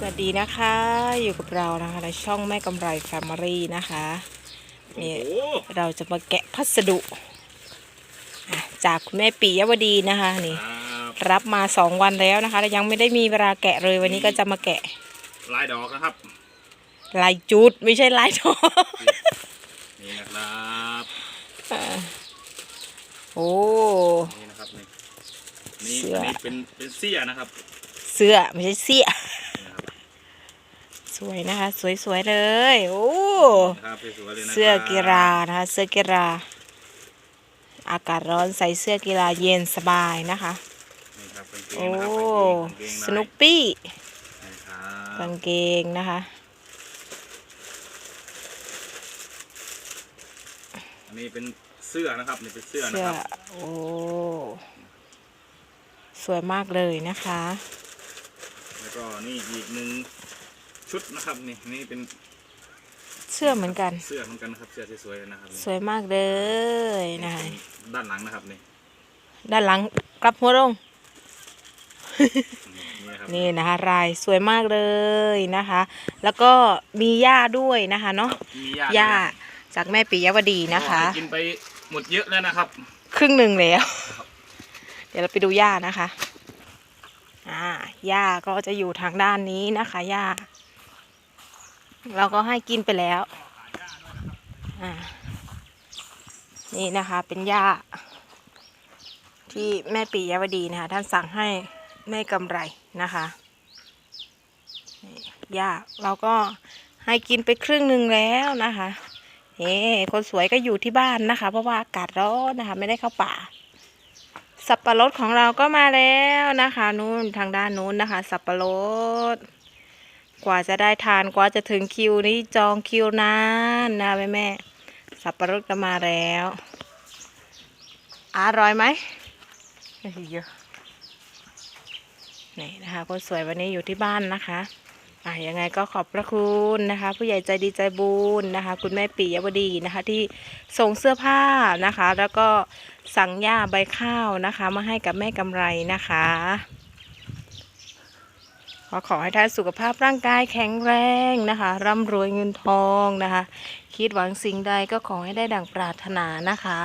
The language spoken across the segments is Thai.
สวัสดีนะคะอยู่กับเรานะคะในช่องแม่กำไรแฟมิลี่นะคะนี่โอ้เราจะมาแกะพัสดุอะจากคุณแม่ปียวดีนะคะนี่ ครับรับมาสองวันแล้วนะคะแล้วยังไม่ได้มีเวลาแกะเลยวันนี้ก็จะมาแกะลายดอกนะครับ ลายจุดไม่ใช่ลายทองนี่นะครับอะโอ้ นี่นะครับนี่นี่เสื้ออั นนี้เป็นเป็นเสี้ยนะครับ เสื้อไม่ใช่เสี้ยนี่นะครับ สวยนะคะ สวยๆเลยโอ้นะครับสวยๆเลยนะครับเสื้อกีฬานะคะ เสื้อกีฬาอากาศร้อนใส่เสื้อกีฬาเย็นสบายนะคะนี่ครับกางเกโอ้งนะครับกางเกงกางเกงสนุปปี้นี่ครักาบงเกงนะคะอันนี้เป็นเสื้อนะครับนี่เป็นเสื้อนะเสื้อครับโอ้สวยมากเลยนะคะ แล้วก็นี่อีกหนึ่ง ชุดนะครับนี่นี่เป็นเสื้อเหมือนกัน เสื้อเหมือนกันนะครับเสื้อสวยๆนะครับสวยมากเลยนะคะด้านหลังนะครับนี่ด้านหลังกลับหัวลง นี่นะครับนี่นะคะลายสวยมากเลยนะคะ แล้วก็มีหญ้าด้วยนะคะเนาะครับมีญาติหญ้าจากแม่ปิยวดีนะคะก็กินไปหมดเยอะแล้วนะครับ ครึ่งหนึ่งแล้ว เดี๋ยวเราไปดูหญ้านะคะ อ่าหญ้าก็จะอยู่ทางด้านนี้นะคะหญ้า เราก็ให้กินไปแล้ว นี่นะคะเป็นหญ้า ที่แม่ปียวดีนะคะ ท่านสั่งให้แม่กำไรนะคะหญ้าเราก็ให้กินไปครึ่งหนึ่งแล้วนะคะเฮ้คนสวยก็อยู่ที่บ้านนะคะ เพราะว่าอากาศร้อนนะคะ ไม่ได้เข้าป่า สับปะรดของเราก็มาแล้วนะคะ นู้นทางด้านนู้นนะคะ สับปะรด กว่าจะได้ทานกว่าจะถึงคิวนี้จองคิวนานนะแม่แม่สับปะรดก็มาแล้วอร่อยไหมเยเยอะนี่นะคะคนสวยวันนี้อยู่ที่บ้านนะคะอะยังไงก็ขอบพระคุณนะคะ ผู้ใหญ่ใจดีใจบุญนะคะ คุณแม่ปิยวดีนะคะ ที่ส่งเสื้อผ้านะคะ แล้วก็สั่งหญ้าใบข้าวนะคะ มาให้กับแม่กำไรนะคะ ขอขอให้ท่านสุขภาพร่างกายแข็งแรงนะคะ ร่ำรวยเงินทองนะคะ คิดหวังสิ่งใดก็ขอให้ได้ดังปรารถนานะคะ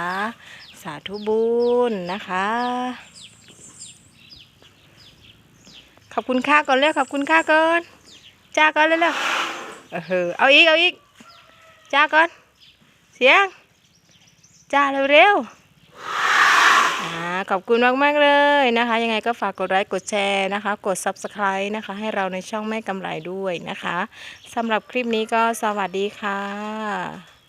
สาธุบุญนะคะ ขอบคุณค่าก่อนเร็วขอบคุณค่าก่อนจ้าก่อนเร็วๆเออเอาอีกเอาอีกจ้าก่อน เสียงจ้าเร็วๆอ่า ขอบคุณมากๆเลยนะคะ ยังไงก็ฝากกดไลค์กดแชร์นะคะ กด Subscribe นะคะ ให้เราในช่องแม่กำไรด้วยนะคะสำหรับคลิปนี้ก็สวัสดีค่ะ